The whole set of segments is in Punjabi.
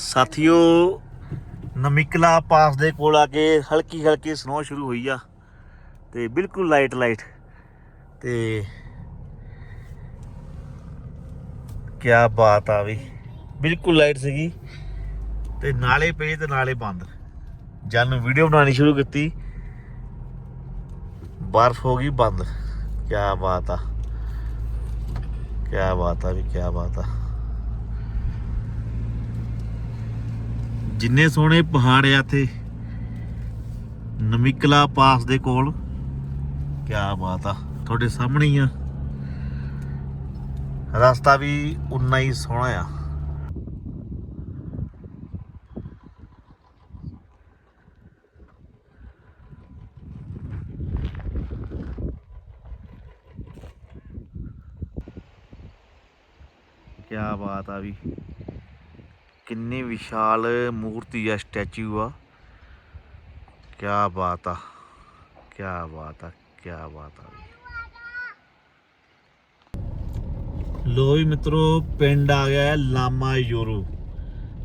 ਸਾਥੀਓ ਨਮਿਕਲਾ ਪਾਸ ਦੇ ਕੋਲ ਆ ਕੇ ਹਲਕੀ ਹਲਕੀ ਸਨੋ ਸ਼ੁਰੂ ਹੋਈ ਆ ਤੇ ਬਿਲਕੁਲ ਲਾਈਟ ਲਾਈਟ ਤੇ ਕੀ ਬਾਤ ਆ ਵੀ। ਬਿਲਕੁਲ ਲਾਈਟ ਸੀਗੀ ਤੇ ਨਾਲੇ ਪਏ ਤੇ ਨਾਲੇ ਬੰਦ। ਜਦ ਨੂੰ ਵੀਡੀਓ ਬਣਾਉਣੀ ਸ਼ੁਰੂ ਕੀਤੀ, ਬਰਫ਼ ਹੋ ਗਈ ਬੰਦ। ਕੀ ਬਾਤ ਆ। ਕੀ ਬਾਤ ਆ ਵੀ ਕੀ ਬਾਤ ਆ। ਜਿੰਨੇ ਸੋਹਣੇ ਪਹਾੜ ਆ ਇੱਥੇ ਨਮਿਕਲਾ ਪਾਸ ਦੇ ਕੋਲ ਕੀ ਬਾਤ ਆ, ਤੁਹਾਡੇ ਸਾਹਮਣੇ ਹੀ ਆ। ਰਸਤਾ ਵੀ ਉਨਾ ਹੀ ਸੋਹਣਾ ਆ। ਕੀ ਬਾਤ ਆ ਵੀ। ਕਿੰਨੀ ਵਿਸ਼ਾਲ ਮੂਰਤੀ ਆ, ਸਟੈਚੂ ਆ। ਕੀ ਬਾਤ ਆ ਕੀ ਬਾਤ ਆ ਕੀ ਬਾਤ ਆ ਲੋ ਵੀ ਮਿੱਤਰੋ, ਪਿੰਡ ਆ ਗਿਆ ਲਾਮਾ ਯੂਰੋ।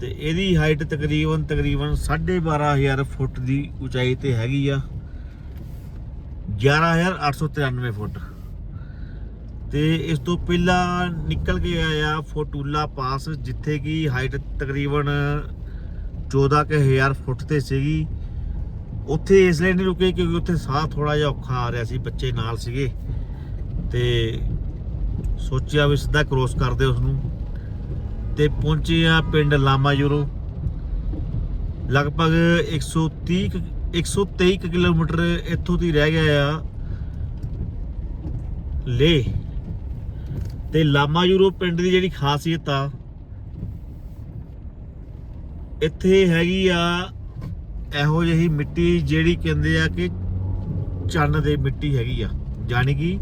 ਤੇ ਇਹਦੀ ਹਾਈਟ ਤਕਰੀਬਨ ਤਕਰੀਬਨ 12500 ਫੁੱਟ ਦੀ ਉਚਾਈ ਤੇ ਹੈਗੀ ਆ। 11893 ਫੁੱਟ। ਤੇ ਇਸ ਤੋਂ ਪਹਿਲਾਂ ਨਿਕਲ ਕੇ ਆਇਆ ਫੋਟੂਲਾ ਪਾਸ, ਜਿੱਥੇ ਕਿ ਹਾਈਟ ਤਕਰੀਬਨ 14000 ਫੁੱਟ ਤੇ ਸੀਗੀ। ਉੱਥੇ ਇਸ ਲਈ ਨਹੀਂ ਰੁਕੇ ਕਿਉਂਕਿ ਉੱਥੇ ਸਾਹ ਥੋੜਾ ਜਿਹਾ ਔਖਾ ਆ ਰਿਹਾ ਸੀ, ਬੱਚੇ ਨਾਲ ਸੀਗੇ। ਤੇ ਸੋਚਿਆ ਵੀ ਸਿੱਧਾ ਕ੍ਰੋਸ ਕਰਦੇ ਉਸ ਨੂੰ ਤੇ ਪਹੁੰਚੇ ਆ ਪਿੰਡ ਲਾਮਾ ਯੂਰੋ। ਲਗਭਗ 130 ਕੁ- 123 ਕੁ ਕਿਲੋਮੀਟਰ ਇੱਥੋਂ ਦੀ ਰਹਿ ਗਿਆ ਆ। ਲੇ ਤੇ ਲਾਮਾ ਯੂਰੋ ਪਿੰਡ ਦੀ ਜਿਹੜੀ ਖਾਸੀਅਤ ਆ, ਇੱਥੇ ਹੈਗੀ ਆ ਇਹੋ ਜਿਹੀ ਮਿੱਟੀ ਜਿਹੜੀ ਕਹਿੰਦੇ ਆ ਕਿ ਚੰਨ ਦੇ ਮਿੱਟੀ ਹੈਗੀ ਆ। ਯਾਨੀ ਕਿ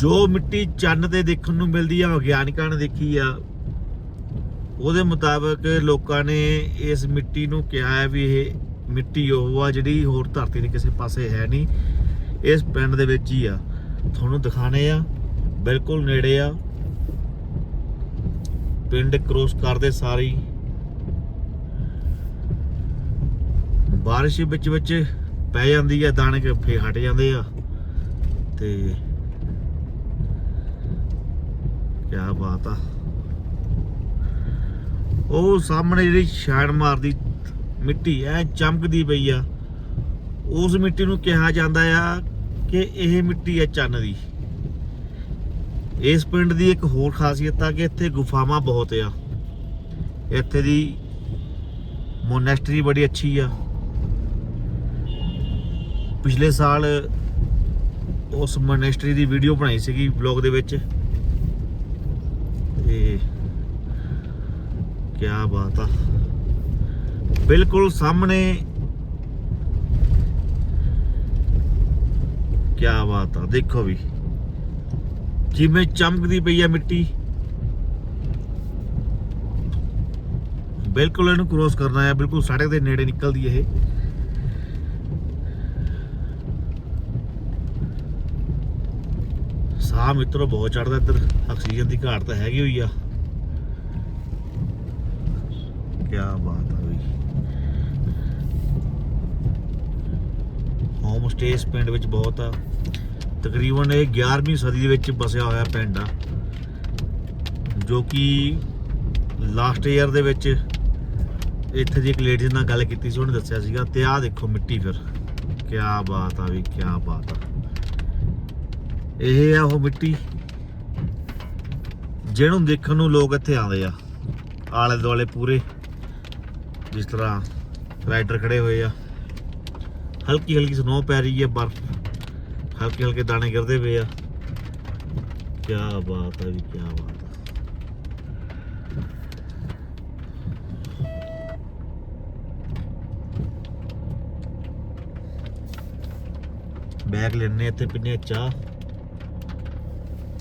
ਜੋ ਮਿੱਟੀ ਚੰਨ ਤੇ ਦੇਖਣ ਨੂੰ ਮਿਲਦੀ ਆ, ਵਿਗਿਆਨਿਕਾਂ ਨੇ ਦੇਖੀ ਆ, ਉਹਦੇ ਮੁਤਾਬਕ ਲੋਕਾਂ ਨੇ ਇਸ ਮਿੱਟੀ ਨੂੰ ਕਿਹਾ ਹੈ ਵੀ ਇਹ ਮਿੱਟੀ ਉਹ ਆ ਜਿਹੜੀ ਹੋਰ ਧਰਤੀ ਦੇ ਕਿਸੇ ਪਾਸੇ ਹੈ ਨਹੀਂ। ਇਸ ਪਿੰਡ ਦੇ ਵਿੱਚ ਹੀ ਆ। ਤੁਹਾਨੂੰ ਦਿਖਾਣੇ ਆ। ਬਿਲਕੁਲ ਨੇੜੇ ਆ। ਪਿੰਡ ਕ੍ਰੋਸ ਕਰਦੇ ਸਾਰੀ। ਬਾਰਿਸ਼ ਵਿੱਚ ਵਿੱਚ ਪੈ ਜਾਂਦੀ ਆ ਦਾਣੇ ਕਿ ਫੇ ਹਟ ਜਾਂਦੇ ਆ। ਤੇ ਕੀ ਬਾਤ ਆ। ਉਹ ਸਾਹਮਣੇ ਜਿਹੜੀ ਛਾਣ ਮਾਰਦੀ ਮਿੱਟੀ ਐ ਚਮਕਦੀ ਪਈ ਆ। ਉਸ ਮਿੱਟੀ ਨੂੰ ਕਿਹਾ ਜਾਂਦਾ ਆ ਕਿ ਇਹ ਮਿੱਟੀ ਹੈ ਚੰਨ ਦੀ। ਇਸ ਪਿੰਡ ਦੀ ਇੱਕ ਹੋਰ ਖਾਸੀਅਤ ਆ ਕਿ ਇੱਥੇ ਗੁਫਾਵਾਂ ਬਹੁਤ ਆ। ਇੱਥੇ ਦੀ ਮੋਨੈਸਟਰੀ ਬੜੀ ਅੱਛੀ ਆ। ਪਿਛਲੇ ਸਾਲ ਉਸ ਮੋਨੈਸਟਰੀ ਦੀ ਵੀਡੀਓ ਬਣਾਈ ਸੀਗੀ ਵਲੌਗ ਦੇ ਵਿੱਚ। ਤੇ ਕੀ ਬਾਤ ਆ। ਬਿਲਕੁਲ ਸਾਹਮਣੇ ਕੀ ਬਾਤ ਆ। ਦੇਖੋ ਵੀ। ਜਿਵੇਂ ਚਮਕਦੀ ਪਈ ਆ ਮਿੱਟੀ। ਬਿਲਕੁਲ ਇਹਨੂੰ ਕ੍ਰੋਸ ਕਰਨਾ ਹੈ ਬਿਲਕੁਲ ਸੜਕ ਦੇ ਨੇੜੇ ਨਿਕਲਦੀ ਇਹ। ਸਾਹ ਮਿੱਤਰੋ, ਬਹੁਤ ਚੜਦਾ ਇੱਧਰ। ਆਕਸੀਜਨ ਦੀ ਘਾਟ ਤਾਂ ਹੈਗੀ ਹੋਈ ਆ। ਕੀ ਬਾਤ ਆ ਬਈ। ਹੋਮ ਸਟੇਸ ਪਿੰਡ ਵਿੱਚ ਬਹੁਤ ਆ। ਤਕਰੀਬਨ ਇਹ 11ਵੀਂ ਸਦੀ ਦੇ ਵਿੱਚ ਬਸਿਆ ਹੋਇਆ ਪਿੰਡ ਆ, ਜੋ ਕਿ ਲਾਸਟ ਈਅਰ ਦੇ ਵਿੱਚ ਇੱਥੇ ਦੀ ਇੱਕ ਲੇਡੀ ਨਾਲ ਗੱਲ ਕੀਤੀ ਸੀ, ਉਹਨੇ ਦੱਸਿਆ ਸੀਗਾ ਤੇ ਆਹ ਦੇਖੋ ਮਿੱਟੀ ਫਿਰ। ਕੀ ਬਾਤ ਆ ਵੀ ਕੀ ਬਾਤ ਆ। ਇਹ ਆ ਉਹ ਮਿੱਟੀ, ਜਿਹਨੂੰ ਦੇਖਣ ਨੂੰ ਲੋਕ ਇੱਥੇ ਆਉਂਦੇ ਆ, ਆਲੇ ਦੁਆਲੇ ਪੂਰੇ, ਜਿਸ ਤਰ੍ਹਾਂ ਰਾਈਡਰ ਖੜੇ ਹੋਏ ਆ। ਹਲਕੀ ਹਲਕੀ ਸਨੋ ਪੈ ਰਹੀ ਹੈ, ਬਰਫ਼ ਹਲਕੇ ਹਲਕੇ ਦਾਣੇ ਕਰਦੇ ਪਏ ਆ। ਕੀ ਬਾਤ ਹੈ ਵੀ ਕੀ ਬਾਤ ਹੈ ਬੈਗ ਲੈਣੇ ਇੱਥੇ ਪੀਨੇ ਚਾਹ।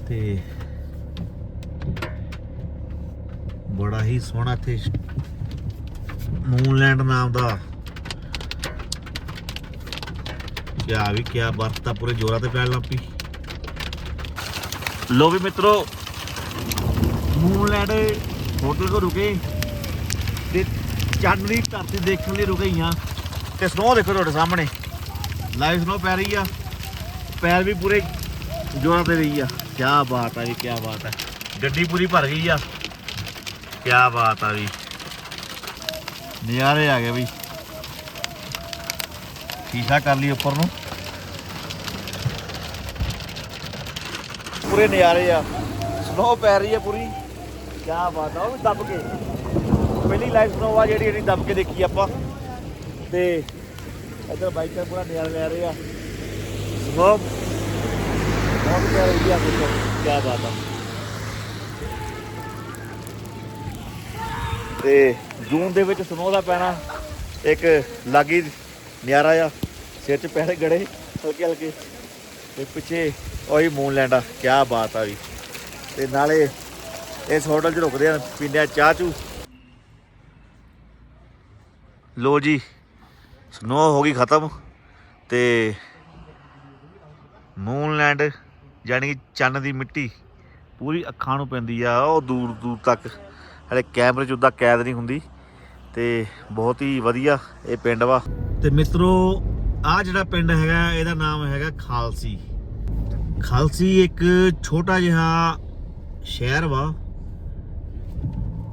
ਤੇ ਬੜਾ ਹੀ ਸੋਹਣਾ ਇੱਥੇ ਮੂਨਲੈਂਡ ਨਾਮ ਦਾ ਕਿਆ ਵੀ, ਕਿਆ ਬਰਫ਼ ਤਾਂ ਪੂਰੇ ਜੋਰਾਂ ਤੇ ਪੈਣ ਲੱਗ ਲੋ ਵੀ ਮਿੱਤਰੋ ਮੂਨਲੈਂਡ ਹੋਟਲ ਕੋ ਰੁਕੇ ਤੇ ਚੰਨ ਦੀ ਧਰਤੀ ਦੇਖਣ ਲਈ ਰੁਕੇ ਰੁਕਈਆਂ ਤੇ ਸਨੋ ਦੇਖੋ ਤੁਹਾਡੇ ਸਾਹਮਣੇ। ਲਾਈਵ ਸਨੋ ਪੈ ਰਹੀ ਆ। ਪੈਰ ਵੀ ਪੂਰੇ ਜੋਰਾਂ ਤੇ ਰਹੀ ਆ। ਕਿਆ ਬਾਤ ਆ ਵੀ ਕਿਆ ਬਾਤ ਆ। ਗੱਡੀ ਪੂਰੀ ਭਰ ਗਈ ਆ। ਕਿਆ ਬਾਤ ਆ ਵੀ। ਨਜ਼ਾਰੇ ਆ ਗਏ ਵੀ ਸ਼ੀਸ਼ਾ ਕਰ ਲਈ ਉੱਪਰ ਨੂੰ। ਪੂਰੇ ਨਜ਼ਾਰੇ ਆ। ਸਨੋ ਪੈ ਰਹੀ ਆ ਪੂਰੀ। ਕੀ ਬਾਤ ਆ, ਉਹ ਵੀ ਦੱਬ ਕੇ। ਪਹਿਲੀ ਲਾਈਵ ਸਨੋ ਆ ਜਿਹੜੀ ਜਿਹੜੀ ਦੱਬ ਕੇ ਦੇਖੀ ਆਪਾਂ। ਤੇ ਇੱਧਰ ਬਾਈਕਰ ਪੂਰਾ ਨਜ਼ਾਰਾ ਲੈ ਰਹੇ ਆ। ਸਨੋ ਬਹੁਤ ਪਿਆਰੀ ਰਹੀ ਆ ਦੇਖੋ ਕੀ ਬਾਤ ਆ। ਤੇ ਜੂਨ ਦੇ ਵਿੱਚ ਸਨੋ ਦਾ ਪੈਣਾ ਇੱਕ ਲਾਗੀ ਨਿਆਰਾ ਆ। ਸਿਰ 'ਚ ਪੈਰੇ ਗੜੇ, ਹਲਕੇ ਹਲਕੇ। ਤੇ ਪਿੱਛੇ ਉਹੀ ਮੂਨਲੈਂਡ ਆ ਕੀ ਬਾਤ ਆ ਵੀ। ਤੇ ਨਾਲੇ ਇਸ ਹੋਟਲ 'ਚ ਰੁਕਦੇ ਆ, ਪੀਂਦੇ ਆ ਚਾਹ ਚੂ। ਲੋ ਜੀ ਸਨੋ ਹੋ ਗਈ ਖਤਮ। ਤੇ ਮੂਨਲੈਂਡ ਯਾਨੀ ਕਿ ਚੰਨ ਦੀ ਮਿੱਟੀ, ਪੂਰੀ ਅੱਖਾਂ ਨੂੰ ਪੈਂਦੀ ਆ, ਉਹ ਦੂਰ ਦੂਰ ਤੱਕ। ਹਲੇ ਕੈਮਰੇ 'ਚ ਉਦਾਂ ਕੈਦ ਨਹੀਂ ਹੁੰਦੀ। ਤੇ ਬਹੁਤ ਹੀ ਵਧੀਆ ਇਹ ਪਿੰਡ ਵਾ। ਤੇ ਮਿੱਤਰੋ ਆ ਜਿਹੜਾ ਪਿੰਡ ਹੈਗਾ, ਇਹਦਾ ਨਾਮ ਹੈਗਾ ਖਾਲਸੀ। ਖਾਲਸੀ ਇੱਕ ਛੋਟਾ ਜਿਹਾ ਸ਼ਹਿਰ ਵਾ।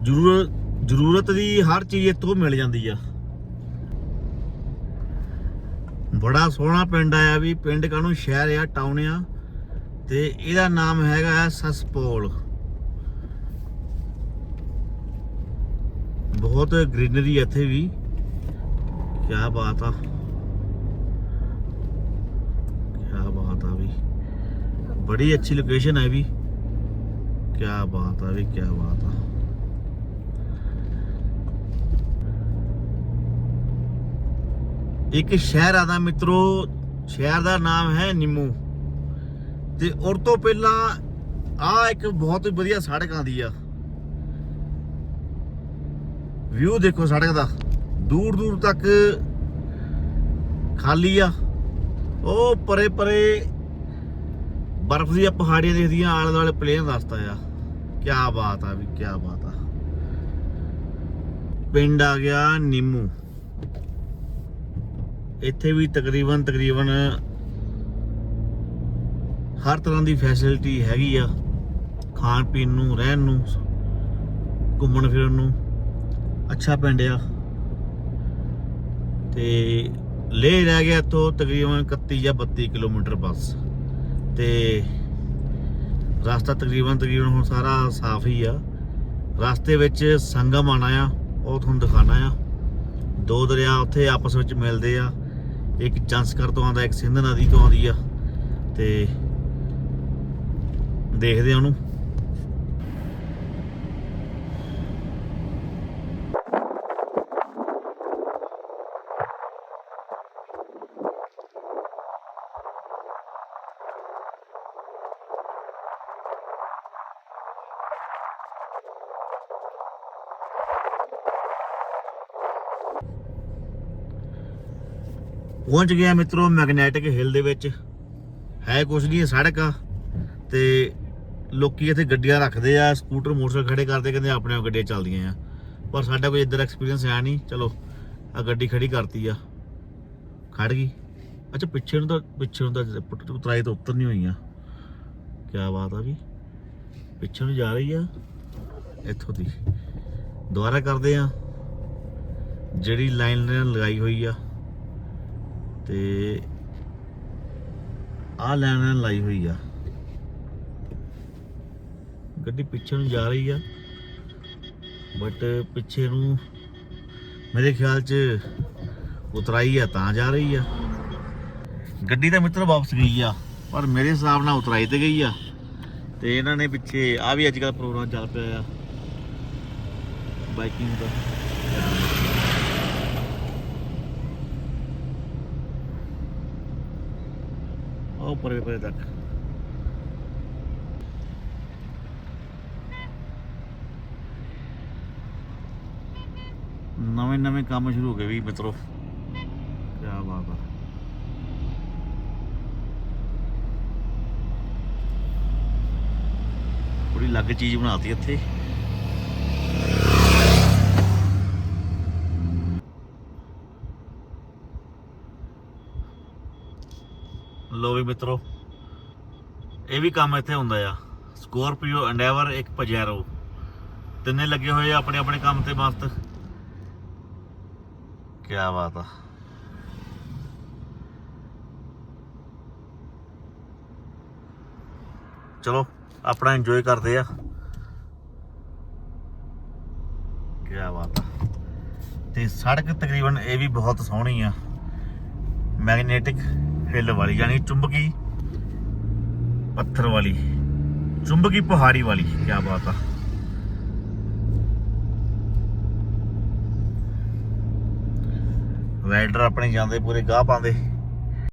ਜ਼ਰੂਰ, ਜ਼ਰੂਰਤ ਦੀ ਹਰ ਚੀਜ਼ ਇੱਥੋਂ ਮਿਲ ਜਾਂਦੀ ਆ। ਬੜਾ ਸੋਹਣਾ ਪਿੰਡ ਆਇਆ ਵੀ। ਪਿੰਡ ਕਾਹਨੂੰ ਸ਼ਹਿਰ ਆ ਟਾਊਨ ਆ। ਤੇ ਇਹਦਾ ਨਾਮ ਹੈਗਾ ਸਸਪੋਲ। ਬਹੁਤ ਗ੍ਰੀਨਰੀ ਇੱਥੇ ਵੀ। ਕੀ ਬਾਤ ਆ ਕੀ ਬਾਤ ਆ ਵੀ। ਬੜੀ ਅੱਛੀ ਲੋਕੇਸ਼ਨ ਹੈ ਵੀ। ਕੀ ਬਾਤ ਆ ਵੀ ਕੀ ਬਾਤ ਆ। ਇੱਕ ਸ਼ਹਿਰ ਆਦਾ ਮਿੱਤਰੋ, ਸ਼ਹਿਰ ਦਾ ਨਾਮ ਹੈ ਨਿੰਮੂ। ਤੇ ਉਰ ਤੋਂ ਪਹਿਲਾਂ ਆ ਇੱਕ ਬਹੁਤ ਵਧੀਆ ਸੜਕ ਆਂਦੀ ਆ। ਵਿਊ ਦੇਖੋ ਸੜਕ ਦਾ। ਦੂਰ ਦੂਰ ਤੱਕ ਖਾਲੀ ਆ। ਉਹ ਪਰੇ ਪਰੇ ਬਰਫ਼ ਦੀਆਂ ਪਹਾੜੀਆਂ ਦਿਖਦੀਆਂ ਆਲੇ ਦੁਆਲੇ ਪਲੇਨ ਰਸਤਾ ਆ। ਕੀ ਬਾਤ ਆ ਵੀ ਕੀ ਬਾਤ ਆ। ਪਿੰਡ ਆ ਗਿਆ ਨਿੰਮੂ। ਇੱਥੇ ਵੀ ਤਕਰੀਬਨ ਤਕਰੀਬਨ ਹਰ ਤਰ੍ਹਾਂ ਦੀ ਫੈਸਿਲਿਟੀ ਹੈਗੀ ਆ। ਖਾਣ ਪੀਣ ਨੂੰ, ਰਹਿਣ ਨੂੰ, ਘੁੰਮਣ ਫਿਰਨ ਨੂੰ। ਅੱਛਾ ਪਿੰਡ ਆ। ਤੇ ਲੇਹ ਰਹਿ ਗਿਆ ਇੱਥੋਂ ਤਕਰੀਬਨ 31 ਜਾਂ 32 ਕਿਲੋਮੀਟਰ ਬਸ। ਤੇ ਰਸਤਾ ਤਕਰੀਬਨ ਤਕਰੀਬਨ ਹੁਣ ਸਾਰਾ ਸਾਫ਼ ਹੀ ਆ। ਰਸਤੇ ਵਿੱਚ ਸੰਗਮ ਆਣਾ ਆ, ਉਹ ਤੁਹਾਨੂੰ ਦਿਖਾਣਾ ਆ। ਦੋ ਦਰਿਆ ਉੱਥੇ ਆਪਸ ਵਿੱਚ ਮਿਲਦੇ ਆ। ਇੱਕ ਜੰਸਕਰ ਤੋਂ ਆਉਂਦਾ, ਇੱਕ ਸਿੰਧ ਨਦੀ ਤੋਂ ਆਉਂਦੀ ਆ। ਤੇ ਦੇਖਦੇ ਆ ਉਹਨੂੰ। ਪਹੁੰਚ ਗਿਆ ਮਿੱਤਰੋ ਮੈਗਨੈਟਿਕ ਹਿੱਲ ਦੇ ਵਿੱਚ। ਹੈ ਕੁਛ ਨਹੀਂ ਸੜਕ ਆ। ਤੇ ਲੋਕੀ ਇੱਥੇ ਗੱਡੀਆਂ ਰੱਖਦੇ ਆ, ਸਕੂਟਰ, ਮੋਟਰਸਾਈਕਲ ਖੜੇ ਕਰਦੇ, ਕਹਿੰਦੇ ਆਪਣੇ ਆਪ ਗੱਡੀਆਂ ਚੱਲਦੀਆਂ ਆ। ਪਰ ਸਾਡਾ ਕੋਈ ਇੱਧਰ ਐਕਸਪੀਰੀਅੰਸ ਹੈ ਨਹੀਂ। ਚਲੋ ਆ ਗੱਡੀ ਖੜੀ ਕਰਤੀ ਆ। ਖੜ ਗਈ। ਅੱਛਾ, ਪਿੱਛੇ ਨੂੰ ਤਾਂ, ਪਿੱਛੇ ਨੂੰ ਤਾਂ ਉਤਰਾਈ ਤੋਂ ਉੱਤਰ ਨਹੀਂ ਹੋਈਆਂ। ਕੀ ਬਾਤ ਆ ਵੀ। ਪਿੱਛੇ ਨੂੰ ਜਾ ਰਹੀ ਆ। ਇੱਥੋਂ ਦੀ ਦੁਬਾਰਾ ਕਰਦੇ ਆ। ਜਿਹੜੀ ਲਾਈਨ ਲਗਾਈ ਹੋਈ ਆ। ਤੇ ਆਹ ਲੈਣ ਲਾਈ ਹੋਈ ਆ। ਗੱਡੀ ਪਿੱਛੇ ਨੂੰ ਜਾ ਰਹੀ ਆ ਬਟ ਪਿੱਛੇ ਨੂੰ ਮੇਰੇ ਖਿਆਲ 'ਚ ਉਤਰਾਈ ਆ, ਤਾਂ ਜਾ ਰਹੀ ਆ। ਗੱਡੀ ਤਾਂ ਮਿੱਤਰ ਵਾਪਸ ਗਈ ਆ, ਪਰ ਮੇਰੇ ਹਿਸਾਬ ਨਾਲ ਉਤਰਾਈ ਤੇ ਗਈ ਆ। ਤੇ ਇਹਨਾਂ ਨੇ ਪਿੱਛੇ ਆ ਵੀ ਅੱਜ ਕੱਲ ਪ੍ਰੋਗਰਾਮ ਚੱਲ ਪਿਆ ਆ। ਬਾਈਕਿੰਗ ਦਾ ਉਹ ਪਰੇ ਪਰੇ ਤੱਕ ਨਵੇਂ ਨਵੇਂ ਕੰਮ ਸ਼ੁਰੂ ਹੋ ਗਏ ਵੀ ਮਿੱਤਰੋ ਕੀ ਬਾਤ ਆ ਬੜੀ ਅਲੱਗ ਚੀਜ਼ ਬਣਾਤੀ ਇੱਥੇ ਲੋ ਵੀ ਮਿੱਤਰੋ, ਇਹ ਵੀ ਕੰਮ ਇੱਥੇ ਹੁੰਦਾ ਆ। ਸਕੋਰਪੀਓ ਐਂਡੇਵਰ ਇੱਕ ਪਜੈਰੋ ਤਿੰਨੇ ਲੱਗੇ ਹੋਏ ਆ ਆਪਣੇ ਆਪਣੇ ਕੰਮ ਤੇ ਮਸਤ। ਕੀ ਬਾਤ ਆ। ਚਲੋ, ਆਪਣਾ ਇੰਜੋਏ ਕਰਦੇ ਆ। ਕੀ ਬਾਤ ਆ। ਤੇ ਸੜਕ ਤਕਰੀਬਨ ਇਹ ਵੀ ਬਹੁਤ ਸੋਹਣੀ ਆ। ਮੈਗਨੇਟਿਕ ਹਿੱਲ ਵਾਲੀ ਯਾਨੀ ਚੁੰਬਕੀ ਪੱਥਰ ਵਾਲੀ, ਚੁੰਬਕੀ ਪਹਾੜੀ ਵਾਲੀ ਕੀ ਬਾਤ ਆ। ਰਾਈਡਰ ਆਪਣੇ ਜਾਂਦੇ ਪੂਰੇ ਗਾਹ ਪਾਉਂਦੇ।